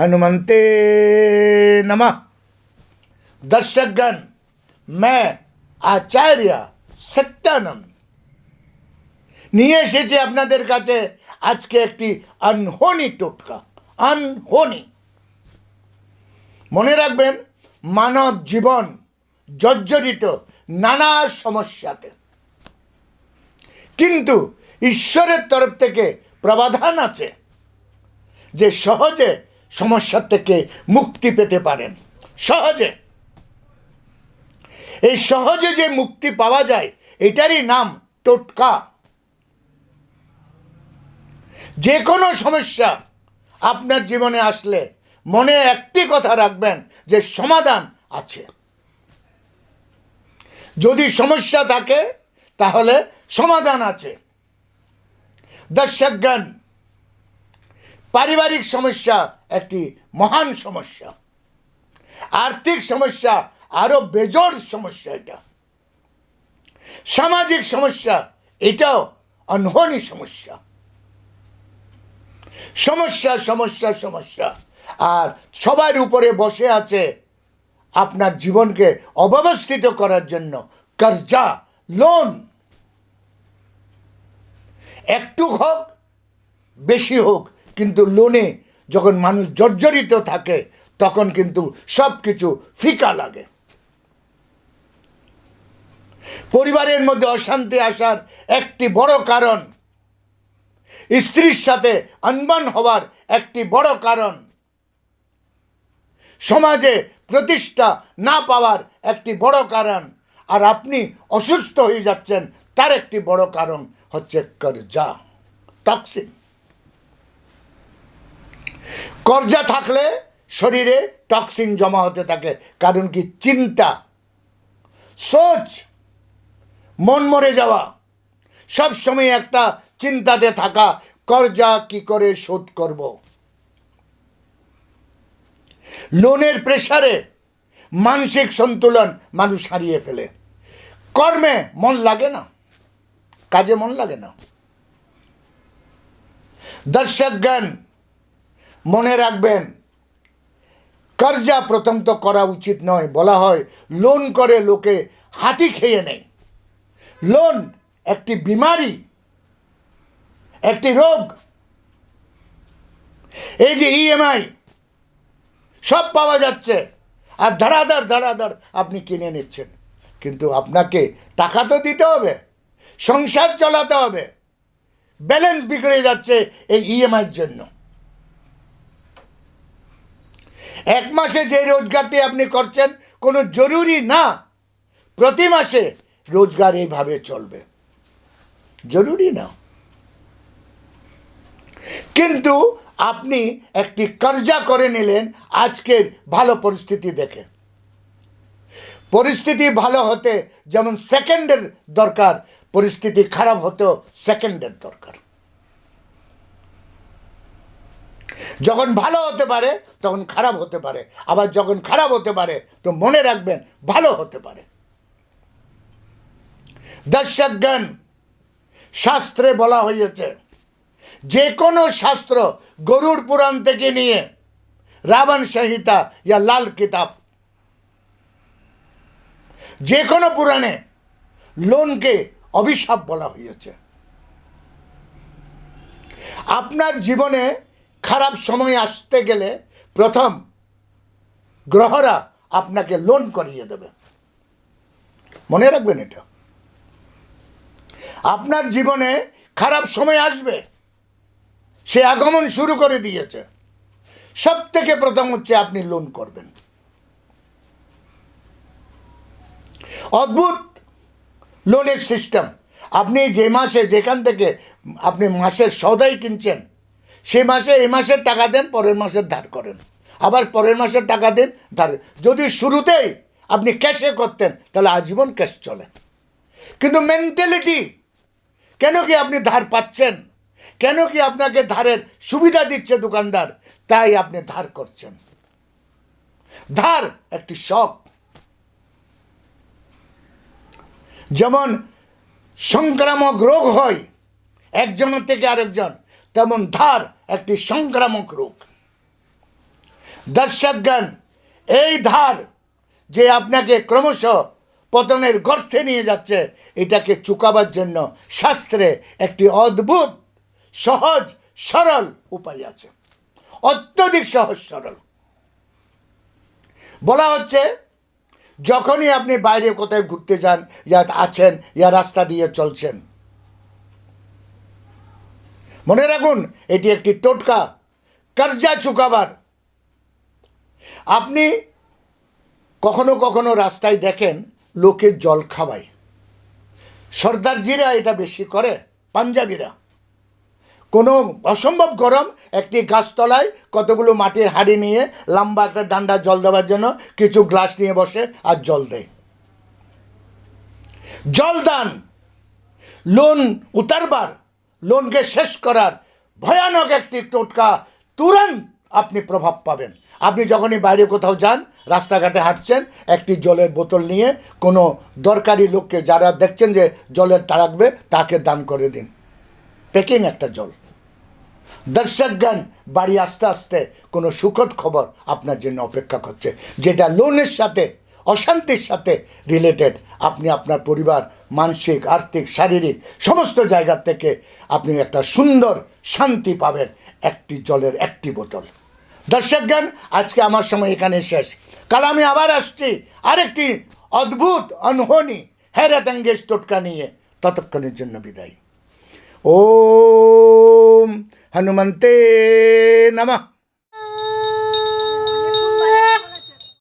हनुमंते नमः दर्शकगण मैं আচার্য সত্যানন্দ নিয়ে এসেছি আপনাদের কাছে আজকে একটি আনহনি টোটকা আনহনি মনে রাখবেন মানব জীবন জর্জরিত নানা সমস্যাতে কিন্তু ঈশ্বরের তরফ থেকে প্রাবধান আছে যে সহজে সমস্যা থেকে মুক্তি পেতে পারেন। সহজে। এই সহজে যে মুক্তি পাওয়া যায়, এটারই নাম টোটকা। যে কোনো সমস্যা আপনার জীবনে আসলে মনে একটি কথা রাখবেন যে সমাধান আছে। যদি সমস্যা থাকে, তাহলে সমাধান আছে। দর্শকগণ পারিবারিক সমস্যা, একটি মহান সমস্যা। আর্থিক সমস্যা, আরও বেজোর সমস্যা এটা। সামাজিক সমস্যা, এটাও অনহনি সমস্যা। সমস্যা সমস্যা সমস্যা। আর সবার উপরে বসে আছে আপনার জীবনকে অব্যবস্থিত করার জন্য কর্জা, লোন। একটু হোক, বেশি হোক কিন্তু লোনে যখন মানুষ জর্জরিত থাকে, তখন কিন্তু সব কিছু ফিকা লাগে। পরিবারের মধ্যে অশান্তি আসার একটি বড় কারণ, স্ত্রীর সাথে আনবান হওয়ার একটি বড় কারণ, সমাজে প্রতিষ্ঠা না পাওয়ার একটি বড় কারণ, আর আপনি অসুস্থ হয়ে যাচ্ছেন, তার একটি বড় কারণ হচ্ছে কর্জা টক্সিন কর্জা থাকলে শরীরে টক্সিন জমা হতে থাকে, কারণ কি? চিন্তা, সোচ, মন মরে যাওয়া সব সময় একটা চিন্তাতে থাকা কর্জা কি করে শোধ করব? লোনের প্রেসারে মানসিক সন্তুলন মানুষ হারিয়ে ফেলে। কর্মে মন লাগে না, কাজে মন লাগে না। দর্শকগণ মনে রাখবেন, কর্জা প্রথম তো করা উচিত নয়। বলা হয়, লোন করে লোকে হাতি খেয়ে নেয়। লোন একটি বিমারি, একটি রোগ। এই যে ইএমআই সব পাওয়া যাচ্ছে। আর ধারাধার ধারাধার আপনি কিনে নিচ্ছেন। কিন্তু আপনাকে টাকা তো দিতে হবে, সংসার চালাতে হবে। ব্যালেন্স বিগড়ে যাচ্ছে এই ইএমআইয়ের জন্য। এক মাসে যে রোজগারটি আপনি করছেন, কোনো জরুরি না। প্রতি মাসে রোজগার এইভাবে চলবে। জরুরি না। কিন্তু আপনি একটি কর্জা করে নিলেন, আজকের ভালো পরিস্থিতি দেখে। পরিস্থিতি ভালো হতে যেমন সেকেন্ডের দরকার, পরিস্থিতি খারাপ হতেও সেকেন্ডের দরকার। যখন ভালো হতে পারে, তখন খারাপ হতে পারে। আবার যখন খারাপ হতে পারে, তো মনে রাখবেন, ভালো হতে পারে। দর্শকগণ, শাস্ত্রে বলা হয়েছে, যে কোনো শাস্ত্র গরুর পুরাণ থেকে নিয়ে রাবণ সংহিতা ইয়া লাল কিতাব, যে কোনো পুরাণে লোনকে অভিশাপ বলা হয়েছে। আপনার জীবনে খারাপ সময় আসতে গেলে প্রথম গ্রহরা আপনাকে লোন করিয়ে দেবে। মনে রাখবেন এটা। আপনার জীবনে খারাপ সময় আসবে। সে আগমন শুরু করে দিয়েছে। সব থেকে প্রথম হচ্ছে আপনি লোন করবেন। অদ্ভুত লোনের সিস্টেম আপনি যে মাসে, যেখান থেকে আপনি মাসের সদাই কিনছেন সে মাসে এই মাসের টাকা দেন, পরের মাসের ধার করেন। আবার পরের মাসের টাকা দেন, ধার যদি শুরুতেই আপনি ক্যাশে করতেন, তাহলে আজীবন ক্যাশ চলে। কিন্তু মেন্টালিটি কেন কি আপনি ধার পাচ্ছেন? কেন কি আপনাকে ধারের সুবিধা দিচ্ছে দোকানদার? তাই আপনি ধার করছেন। ধার একটি শখ। যেমন সংক্রামক রোগ হয়, একজনের থেকে আরেকজন তেমন ধার একটি সংক্রামক রোগ দর্শকগণ, এই ধার যে আপনাকে ক্রমশ পতনের গর্থে নিয়ে যাচ্ছে, এটাকে চুকাবার জন্য শাস্ত্রে একটি অদ্ভুত, সহজ, সরল উপায় আছে। অত্যধিক সহজ, সরল। বলা হচ্ছে, যখনই আপনি বাইরে কোথায় ঘুরতে যান, ইয়া আছেন, ইয়া রাস্তা দিয়ে চলছেন মনে রাখুন, এটি একটি টোটকা, কর্জা চুকাবার। আপনি কখনো কখনো রাস্তায় দেখেন, লোকে জল খাওয়ায়। সর্দারজিরা এটা বেশি করে, পাঞ্জাবিরা। কোনো অসম্ভব গরম, একটি গাছতলায় কতগুলো মাটির হাঁড়ি নিয়ে লম্বা একটা ডান্ডা জল দেওয়ার জন্য কিছু গ্লাস নিয়ে বসে আর জল দেয়। জল দান, লোন উতারবার লোনকে শেষ করার ভয়ানক একটি টোটকা তুরন্ত আপনি প্রভাব পাবেন। আপনি যখনই বাইরে কোথাও যান, রাস্তাঘাটে হাঁটছেন, একটি জলের বোতল নিয়ে কোনো দরকারি লোককে যারা দেখছেন যে জলের তাড়াকবে তাকে দান করে দিন। পেকিং একটা জল। দর্শকগণ, বাড়ি আস্তে আস্তে কোনো সুখদ খবর আপনার জন্য অপেক্ষা করছে, যেটা লোনের সাথে, অশান্তির সাথে রিলেটেড আপনি আপনার পরিবার মানসিক, আর্থিক, শারীরিক সমস্ত জায়গা থেকে আপনি একটা সুন্দর শান্তি পাবেন একটি জলের একটি বোতল। দর্শক জ্ঞান আজকে আমার সময় এখানে শেষ। কাল আমি আবার আসছি আরেকটি অদ্ভুত, অনহনি হেরাতাঙ্গেজ টোটকা নিয়ে। ততক্ষণের জন্য বিদায়। ওম হনুমন্তে নমঃ।